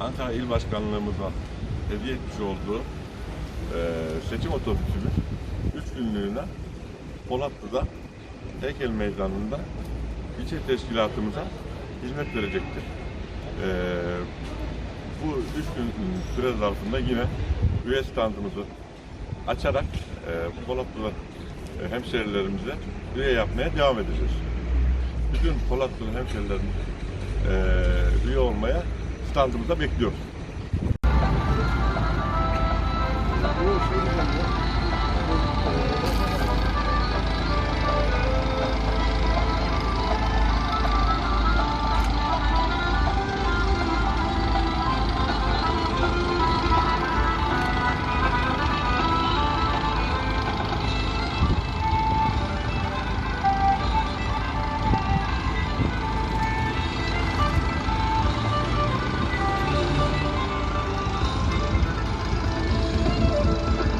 Ankara İl Başkanlığımıza hediye etmiş olduğu e, seçim otobüsümüz 3 günlüğüne Polatlı'da Heykel Meydanı'nda ilçe teşkilatımıza hizmet verecektir. E, bu 3 gün süre zarfında yine üye standımızı açarak e, bu Polatlı e, hemşerilerimize üye yapmaya devam edeceğiz. Bütün Polatlı hemşerilerimiz e, standımıza bekliyoruz.